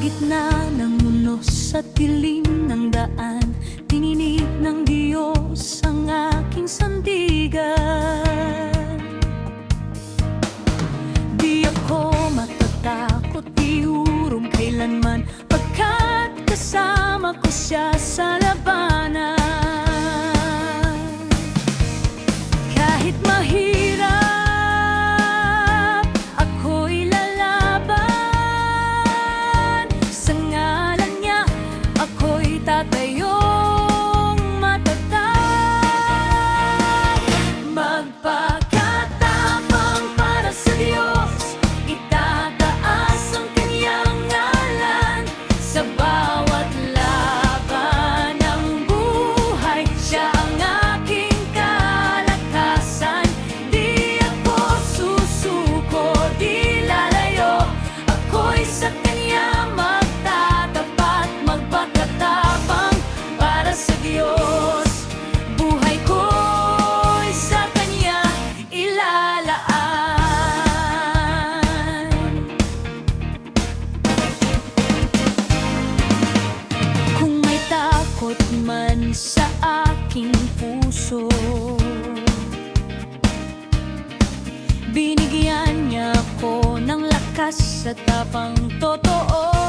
Sa gitna ng unos at dilim ng daan Tininig ng Diyos ang aking sandigan. Di ako matatakot, di urong kailanman Pagkat kasama ko siya sa labanan above. Aking puso. Binigyan niya ko ng lakas sa tapang totoo